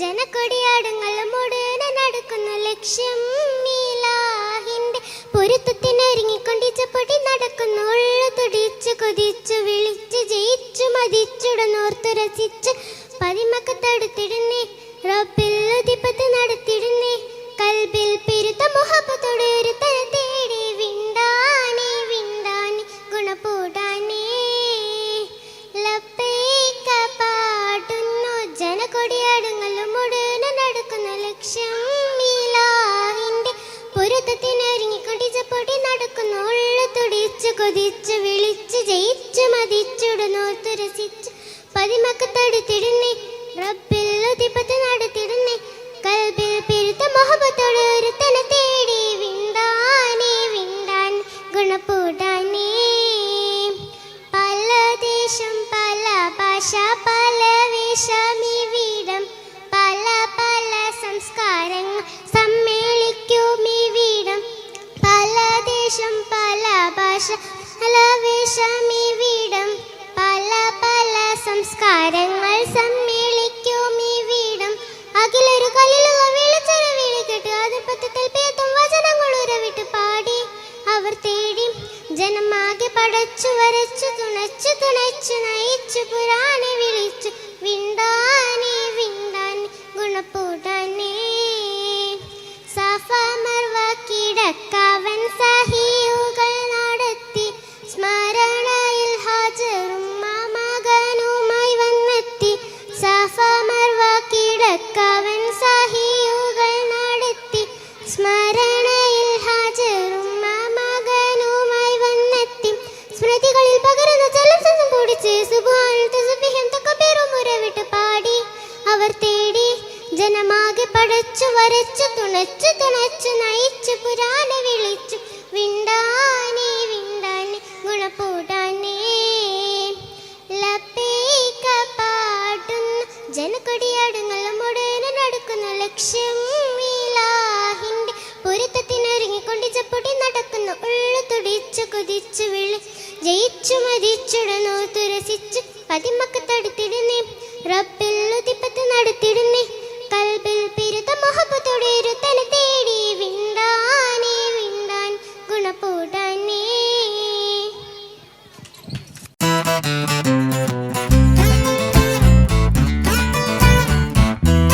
ജനക്കൊടിയാടുങ്ങളും ഉടനെ നടക്കുന്നു. ലക്ഷ്യം മീലാഹിന്റെ പൊരുത്തത്തിനൊരുങ്ങിക്കൊണ്ടിച്ച രസിച്ച് പതിമക്ക് തടുത്തിടുന്നേ. റബ്ബിൽ നടത്തിടുന്നേ. കൽബിൽ മുഹബത്തോടെ ഒരു തേടി ഗുണപൂടാനേ. പാടുന്നു നടക്കുന്ന ലക്ഷ്യം നടക്കുന്നു ഉള്ളു കൊതിച്ചു വിളിച്ചു ജയിച്ചു മതിച്ചുടനോർത്തു രസിച്ചു പതിമക്ക് തടുത്തിടുന്നേ റബ്ബിൽ ഉദിപ്പത്ത് നടത്തിടുന്നേ. കൽബിൽ പെരുത്ത മുഹബത്തോടെ തേടി വിണ്ടാനേ വിണ്ടാൻ ഗുണപൂടാനേ. പല ദേശം പല ഭാഷ പല വേഷമിവിടം പല പല സംസ്കാരങ്ങൾ സമ്മേളിക്കും ഇവിടം പല ദേശം പല പല പടച്ചു വരച്ചു തുണച്ചു തുണച്ചു നയിച്ചു പുരാനെ വിളിച്ചു വിണ്ടാനെ ഉരവിട്ട് പാടി അവർ തേടി ജനമാകെ പടച്ചു വരച്ചു തുണച്ചു തുണച്ചു നയിച്ചു പുരാനെ വിളിച്ചു വിണ്ടാനെ വിണ്ടാനെ ഗുണപൂടാനേ. ലപ്പേക്ക പാടുന്നു ജനക്കൊടിയാടുങ്ങളും ഉടനെ നടക്കുന്നു ലക്ഷ്യം മീലാഹിന്റെ പൊരുത്തത്തിനൊരുങ്ങിക്കൊണ്ടിച്ച പൊടി നടക്കുന്നു ഉള്ളു തുടിച്ചു കൊതിച്ചു വിളി. ജയിച്ചു മതിച്ചുടനോ തുരസിച്ചു പതിമക്ക് തടുത്തിടുന്നേ. റബ്ബിൽ ഉതിപ്പത്ത് നടത്തിടുന്നേ. കൽബിൽ പിരുത മുഹബത്തോടെ ഒരു തല തേടി ഗുണപൂടാൻ